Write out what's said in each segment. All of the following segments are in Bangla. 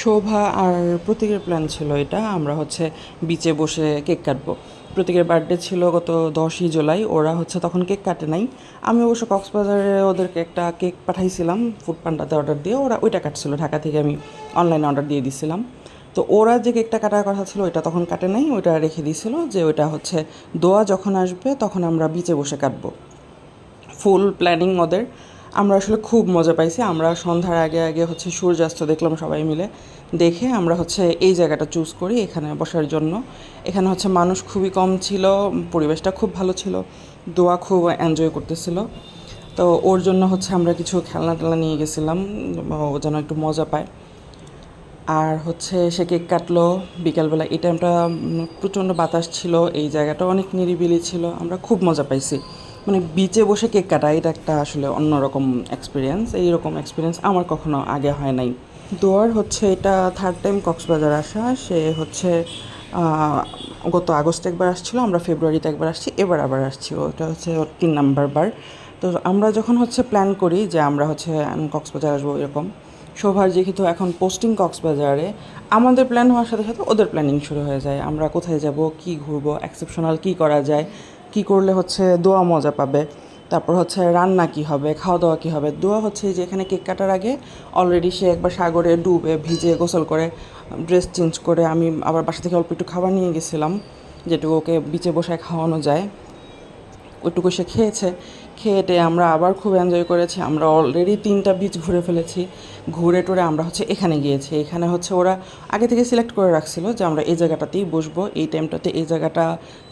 শোভা আর প্রতীকের প্ল্যান ছিল এটা। আমরা হচ্ছে বিচে বসে কেক কাটবো। প্রতীকের বার্থডে ছিল গত দশই জুলাই, ওরা হচ্ছে তখন কেক কাটে নাই। আমি অবশ্য কক্সবাজারে ওদেরকে একটা কেক পাঠাইছিলাম ফুড পান্ডাতে অর্ডার দিয়ে, ওরা ওইটা কাটছিল। ঢাকা থেকে আমি অনলাইনে অর্ডার দিয়ে দিছিলাম। তো ওরা যে কেকটা কাটার কথা ছিল, ওইটা তখন কাটে নাই, ওইটা রেখে দিয়েছিল যে ওইটা হচ্ছে দোয়া যখন আসবে, তখন আমরা বিচে বসে কাটবো। ফুল প্ল্যানিং ওদের। আমরা আসলে খুব মজা পাইছি। আমরা সন্ধ্যার আগে আগে হচ্ছে সূর্যাস্ত দেখলাম সবাই মিলে। দেখে আমরা হচ্ছে এই জায়গাটা চুজ করি এখানে বসার জন্য। এখানে হচ্ছে মানুষ খুবই কম ছিল, পরিবেশটা খুব ভালো ছিল, দোয়া খুব এনজয় করতেছিল। তো ওর জন্য হচ্ছে আমরা কিছু খেলনা টেলনা নিয়ে গেছিলাম, ও যেন একটু মজা পায়। আর হচ্ছে সে কেক কাটলো, বিকালবেলা এই টাইমটা প্রচণ্ড বাতাস ছিল, এই জায়গাটা অনেক নিরিবিলি ছিল, আমরা খুব মজা পাইছি। মানে বিচে বসে কেক কাটা, এটা একটা আসলে অন্যরকম এক্সপিরিয়েন্স এইরকম এক্সপিরিয়েন্স আমার কখনো আগে হয় নাই। দোয়ার হচ্ছে এটা থার্ড টাইম কক্সবাজার আসা। সে হচ্ছে গত আগস্টে একবার আসছিল, আমরা ফেব্রুয়ারিতে একবার আসছি, এবার আবার আসছি। ওটা হচ্ছে তিন নাম্বার বার। তো আমরা যখন হচ্ছে প্ল্যান করি যে আমরা হচ্ছে কক্সবাজার আসব এরকম, শোভার যেহেতু এখন পোস্টিং কক্সবাজারে, আমাদের প্ল্যান হওয়ার সাথে সাথে ওদের প্ল্যানিং শুরু হয়ে যায়। আমরা কোথায় যাব, কি ঘুরবো এক্সেপশনাল কি করা যায় কি করলে হচ্ছে দোয়া মজা পাবে? তারপর হচ্ছে রান্না কি হবে? খাওয়া দাওয়া কি হবে? দোয়া হচ্ছে যে এখানে কেক কাটার আগে অলরেডি সে একবার সাগরে ডুবে ভিজে গোসল করে ড্রেস চেঞ্জ করে আমি আবার বাসা থেকে অল্প একটু খাবার নিয়ে গেছিলাম, যেটুকু ওকে বিচে বসায় খাওয়ানো যায়। ওইটুকু সে খেয়েছে। খেয়েটে আমরা আবার খুব এনজয় করেছি। আমরা অলরেডি তিনটা বিচ ঘুরে ফেলেছি। ঘুরে টুরে আমরা হচ্ছে এখানে গিয়েছি। এখানে হচ্ছে ওরা আগে থেকে সিলেক্ট করে রাখছিল যে আমরা এই জায়গাটাতেই বসবো। এই টাইমটাতে এই জায়গাটা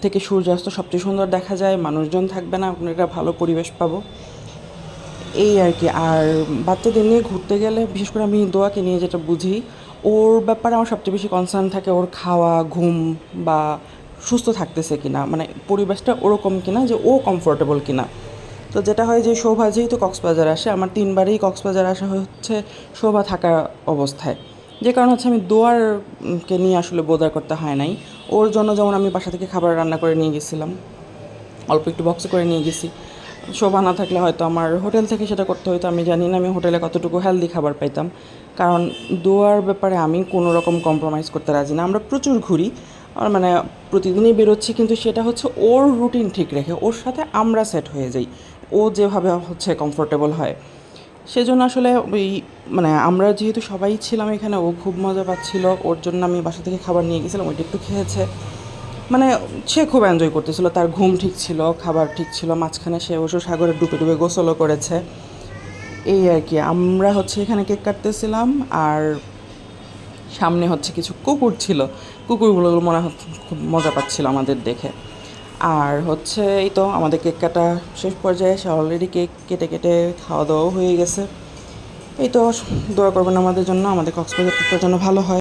থেকে সূর্যাস্ত সবচেয়ে সুন্দর দেখা যায়। মানুষজন থাকবে না, আমরা একটা ভালো পরিবেশ পাবো। এই আর কি। আর বাচ্চাদের নিয়ে ঘুরতে গেলে বিশেষ করে আমি দোয়াকে নিয়ে যেটা বুঝি, ওর ব্যাপারে আমার সবচেয়ে বেশি কনসার্ন থাকে ওর খাওয়া, ঘুম বা সুস্থ থাকতেছে কিনা মানে পরিবেশটা ওরকম কিনা যে ও কমফোর্টেবল কিনা। তো যেটা হয় যে শোভা, যেহেতু কক্সবাজার আসে, আমার তিনবারেই কক্সবাজার আসা হচ্ছে শোভা থাকার অবস্থায়। যে কারণ হচ্ছে আমি দোয়ারকে নিয়ে আসলে বোদার করতে হয় নাই। ওর জন্য যেমন আমি বাসা থেকে খাবার রান্না করে নিয়ে গেছিলাম, অল্প একটু বক্সে করে নিয়ে গেছি। শোভা না থাকলে হয়তো আমার হোটেল থেকে সেটা করতে হতো আমি জানি না আমি হোটেলে কতটুকু হেলদি খাবার পাইতাম। কারণ দোয়ার ব্যাপারে আমি কোনো রকম কম্প্রোমাইজ করতে রাজি না। আমরা প্রচুর ঘুরি আর মানে প্রতিদিনই বেরোচ্ছি, কিন্তু সেটা হচ্ছে ওর রুটিন ঠিক রেখে, ওর সাথে আমরা সেট হয়ে যাই। ও যেভাবে হচ্ছে কমফোর্টেবল হয়। সেজন্য আসলে ওই মানে আমরা যেহেতু সবাই ছিলাম এখানে, ও খুব মজা পাচ্ছিল, ওর জন্য আমি বাসা থেকে খাবার নিয়ে গেছিলাম, ওইটা একটু খেয়েছে। মানে সে খুব এনজয় করতেছিল, তার ঘুম ঠিক ছিল, খাবার ঠিক ছিল, মাঝখানে সে অবশ্য সাগরে ডুবে ডুবে গোসলও করেছে। এই আর কি, আমরা হচ্ছে এখানে কেক কাটতেছিলাম, আর সামনে হচ্ছে কিছু কুকুর ছিল। কুকুরগুলো মনে হচ্ছে খুব মজা পাচ্ছিল আমাদের দেখে। আর হচ্ছে এই তো আমাদের কেক কাটা শেষ পর্যায়ে সে অলরেডি কেক কেটে কেটে খাওয়া দাওয়াও হয়ে গেছে। এই তো দোয়া করবেন আমাদের জন্য, আমাদের কক্সবাজার জন্য ভালো হয়।